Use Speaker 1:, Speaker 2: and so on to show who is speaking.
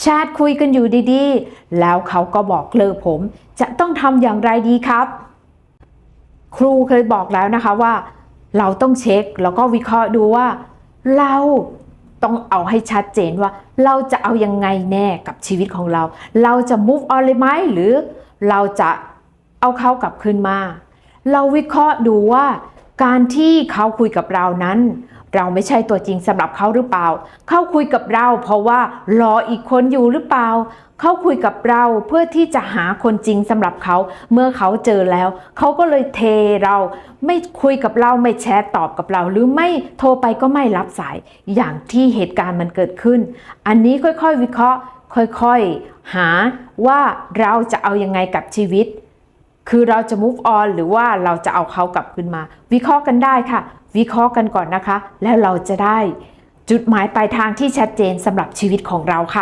Speaker 1: แชทคุยกันอยู่ดีๆ แล้วเขาก็บอกเลิกผม จะต้องทำอย่างไรดีครับ ครูเคยบอกแล้วนะคะว่า เราต้องเช็คแล้วก็วิเคราะห์ดูว่า เราต้องเอาให้ชัดเจนว่า เราจะเอายังไงแน่กับชีวิตของเรา เราจะ move on เลยไหมหรือเราจะเอาเขากลับคืนมา เราวิเคราะห์ดูว่า การที่เขาคุยกับเรานั้น เราไม่ใช่ตัวจริงสำหรับเขาหรือเปล่า เขาคุยกับเราเพราะว่ารออีกคนอยู่หรือเปล่า เขาคุยกับเราเพื่อที่จะหาคนจริงสำหรับเขา เมื่อเขาเจอแล้ว เขาก็เลยเทเราไม่คุยกับเราไม่แชทตอบกับเรา หรือไม่โทรไปก็ไม่รับสายอย่างที่เหตุการณ์มันเกิดขึ้น อันนี้ค่อยๆ วิเคราะห์ ค่อยๆ หาว่าเราจะเอายังไงกับชีวิต คือเราจะ move on หรือว่าเราจะเอาเขากลับขึ้นมา วิเคราะห์กันได้ค่ะ วิเคราะห์กันก่อนนะคะ แล้วเราจะได้ จุดหมายปลายทางที่ชัดเจนสำหรับชีวิตของเราค่ะ